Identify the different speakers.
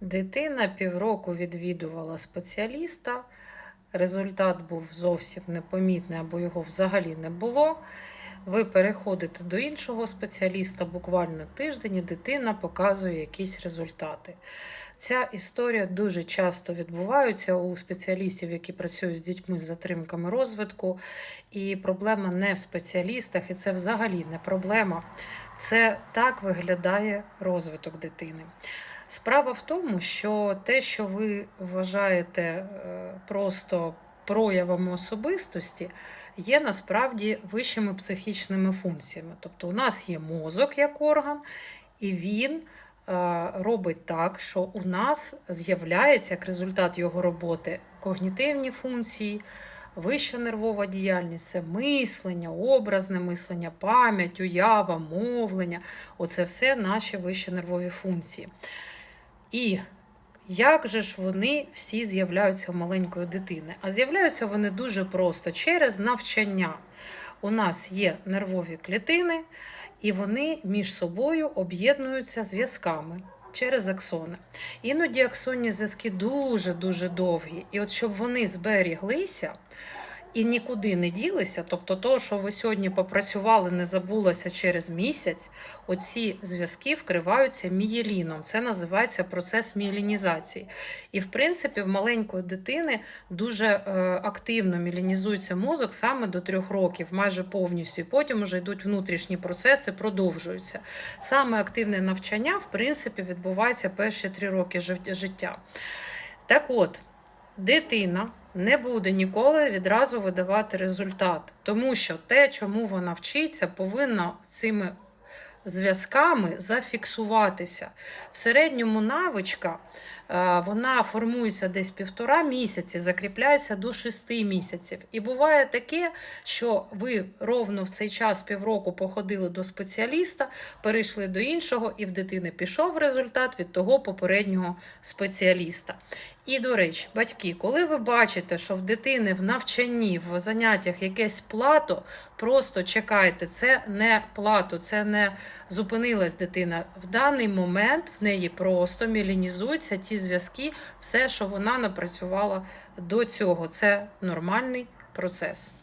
Speaker 1: Дитина півроку відвідувала спеціаліста. Результат був зовсім непомітний або його взагалі не було. Ви переходите до іншого спеціаліста буквально тиждень, і дитина показує якісь результати. Ця історія дуже часто відбувається у спеціалістів, які працюють з дітьми з затримками розвитку. І проблема не в спеціалістах, і це взагалі не проблема. Це так виглядає розвиток дитини. Справа в тому, що те, що ви вважаєте е, просто проявами особистості, є насправді вищими психічними функціями. Тобто, у нас є мозок як орган, і він е, робить так, що у нас з'являється як результат його роботи когнітивні функції. Вища нервова діяльність це мислення, образне мислення, пам'ять, уява, мовлення оце все наші вищі нервові функції. І як же ж вони всі з'являються у маленької дитини? А з'являються вони дуже просто через навчання. У нас є нервові клітини, і вони між собою об'єднуються зв'язками. Через аксони. Іноді аксонні зв'язки дуже-дуже довгі. І от щоб вони зберіглися і нікуди не ділися, тобто то, що ви сьогодні попрацювали, не забулося через місяць, оці зв'язки вкриваються мієліном. Це називається процес мієлінізації. І, в принципі, в маленької дитини дуже е, активно мієлінізується мозок саме до трьох років, майже повністю. І потім вже йдуть внутрішні процеси, продовжуються. Саме активне навчання, в принципі, відбувається перші три роки життя. Так от, дитина не буде ніколи відразу видавати результат, тому що те, чому вона вчиться, повинна цими зв'язками зафіксуватися. В середньому навичка е, вона формується десь півтора місяці, закріпляється до шести місяців. І буває таке, що ви ровно в цей час півроку походили до спеціаліста, перейшли до іншого, і в дитини пішов результат від того попереднього спеціаліста. І, до речі, батьки, коли ви бачите, що в дитини в навчанні, в заняттях якесь плато, просто чекайте, це не плато, це не зупинилась дитина. В даний момент в неї просто мілінізуються ті зв'язки, все, що вона напрацювала до цього. Це нормальний процес.